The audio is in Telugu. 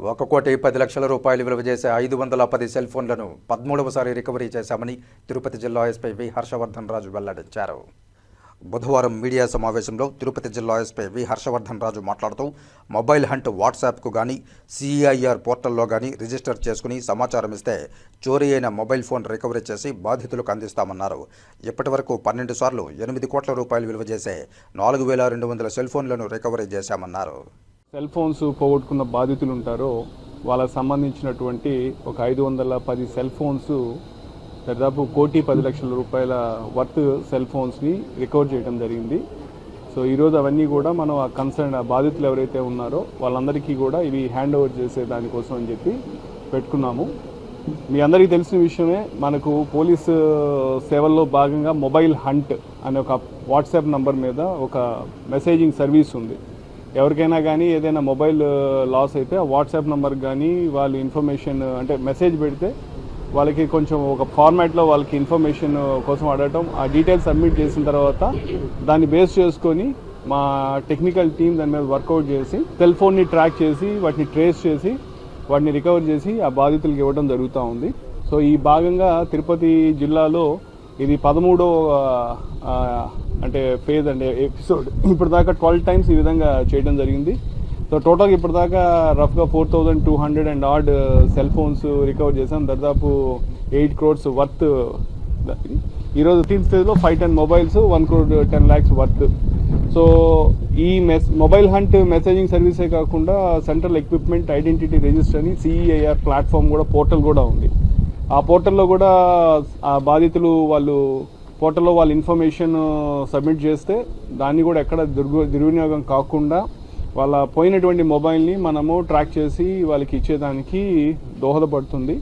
ఒక కోటి పది లక్షల రూపాయలు విలువ చేసే ఐదు వందల పది సెల్ ఫోన్లను పదమూడవసారి రికవరీ చేశామని తిరుపతి జిల్లా ఎస్పీ వి హర్షవర్ధన్ రాజు వెల్లడించారు. బుధవారం మీడియా సమావేశంలో తిరుపతి జిల్లా ఎస్పీ వి హర్షవర్ధన్ రాజు మాట్లాడుతూ మొబైల్ హంట్ వాట్సాప్కు కానీ సిఐఆర్ పోర్టల్లో కానీ రిజిస్టర్ చేసుకుని సమాచారం ఇస్తే చోరీ అయిన మొబైల్ ఫోన్ రికవరీ చేసి బాధితులకు అందిస్తామన్నారు. ఇప్పటి వరకు పన్నెండు సార్లు ఎనిమిది కోట్ల రూపాయలు విలువ చేసే నాలుగు వేల రెండు వందల సెల్ ఫోన్లను రికవరీ చేశామన్నారు. సెల్ ఫోన్స్ పోగొట్టుకున్న బాధితులు ఉంటారో వాళ్ళకి సంబంధించినటువంటి ఒక ఐదు వందల పది సెల్ ఫోన్స్ దాదాపు కోటి పది లక్షల రూపాయల వర్త్ సెల్ ఫోన్స్ని రికవర్ చేయడం జరిగింది. సో ఈరోజు అవన్నీ కూడా మనం ఆ కన్సర్న్ ఆ బాధితులు ఎవరైతే ఉన్నారో వాళ్ళందరికీ కూడా ఇవి హ్యాండ్ ఓవర్ చేసే దానికోసం అని చెప్పి పెట్టుకున్నాము. మీ అందరికీ తెలిసిన విషయమే మనకు పోలీసు సేవల్లో భాగంగా మొబైల్ హంట్ అనే ఒక వాట్సాప్ నంబర్ మీద ఒక మెసేజింగ్ సర్వీస్ ఉంది. ఎవరికైనా కానీ ఏదైనా మొబైల్ లాస్ అయితే ఆ వాట్సాప్ నెంబర్ కానీ వాళ్ళు ఇన్ఫర్మేషన్ అంటే మెసేజ్ పెడితే వాళ్ళకి కొంచెం ఒక ఫార్మాట్లో వాళ్ళకి ఇన్ఫర్మేషన్ కోసం అడగటం ఆ డీటెయిల్స్ సబ్మిట్ చేసిన తర్వాత దాన్ని బేస్ చేసుకొని మా టెక్నికల్ టీం దాని మీద వర్కౌట్ చేసి సెల్ ఫోన్ని ట్రాక్ చేసి వాటిని ట్రేస్ చేసి వాటిని రికవర్ చేసి ఆ బాధితులకు ఇవ్వడం జరుగుతూ ఉంది. సో ఈ భాగంగా తిరుపతి జిల్లాలో ఇది పదమూడో అంటే ఫేజ్ అండి ఎపిసోడ్ ఇప్పటిదాకా ట్వెల్వ్ టైమ్స్ ఈ విధంగా చేయడం జరిగింది. సో టోటల్గా ఇప్పటిదాకా రఫ్గా four thousand two hundred and odd cell phones recover చేసాం దాదాపు ఎయిట్ క్రోడ్స్ వర్త్ ఈరోజు టీమ్ స్టేజ్లో five ten mobiles one crore ten lakhs worth so ఈ మెస్ మొబైల్ హంట్ మెసేజింగ్ సర్వీసే కాకుండా సెంట్రల్ ఎక్విప్మెంట్ ఐడెంటిటీ రిజిస్టర్ అని సిఈఐఆర్ ప్లాట్ఫామ్ కూడా పోర్టల్ కూడా ఉంది. ఆ పోర్టల్లో కూడా ఆ బాధితులు వాళ్ళు పోర్టల్లో వాళ్ళ ఇన్ఫర్మేషన్ సబ్మిట్ చేస్తే దాన్ని కూడా ఎక్కడ దుర్గు దుర్వినియోగం కాకుండా వాళ్ళ పోయినటువంటి మొబైల్ని మనము ట్రాక్ చేసి వాళ్ళకి ఇచ్చేదానికి దోహదపడుతుంది.